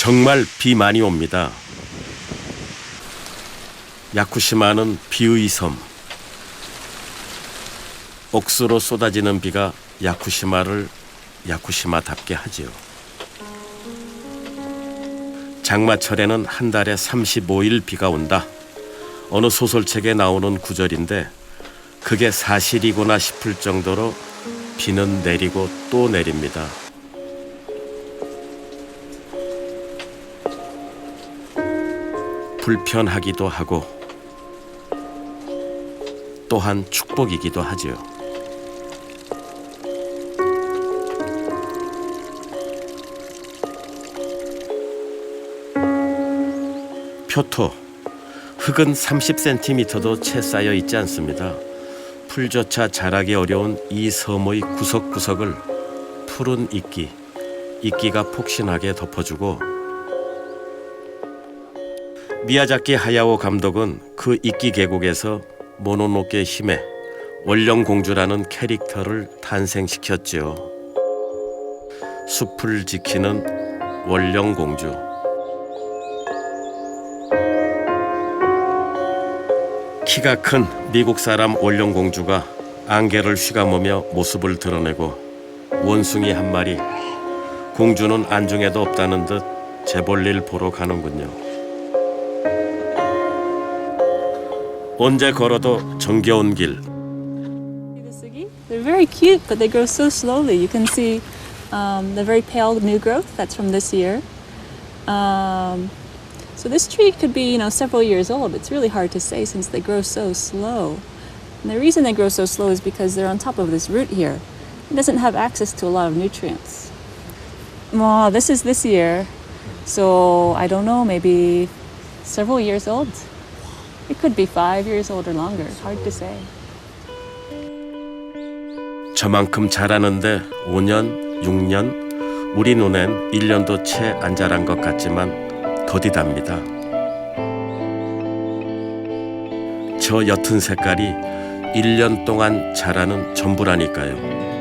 정말 비 많이 옵니다. 야쿠시마는 비의 섬. 억수로 쏟아지는 비가 야쿠시마를 야쿠시마답게 하지요. 장마철에는 한 달에 35일 비가 온다. 어느 소설책에 나오는 구절인데 그게 사실이구나 싶을 정도로 비는 내리고 또 내립니다. 불편하기도 하고 또한 축복이기도 하지요. 표토 흙은 30cm도 채 쌓여 있지 않습니다. 풀조차 자라기 어려운 이 섬의 구석구석을 푸른 이끼, 이끼가 폭신하게 덮어주고 미야자키 하야오 감독은 그 이끼 계곡에서 모노노케 힘의 원령 공주라는 캐릭터를 탄생시켰지요. 숲을 지키는 원령 공주. 키가 큰 미국 사람 원령 공주가 안개를 휘감으며 모습을 드러내고 원숭이 한 마리 공주는 안중에도 없다는 듯 재볼일 보러 가는군요. 언제 걸어도 정겨운 길 the sugi. They're very cute, but they grow so slowly. You can see um, the very pale new growth. That's from this year. Um, so this tree could be, you know, several years old. It's really hard to say since they grow so slow. And the reason they grow so slow is because they're on top of this root here. It doesn't have access to a lot of nutrients. Well, this is this year, so I don't know, maybe several years old. It could be five years old or longer. Hard to say. 저만큼 자라는데 5년, 6년, 우리 눈엔 1년도 채 안 자란 것 같지만 더디답니다. 저 옅은 색깔이 1년 동안 자라는 전부라니까요.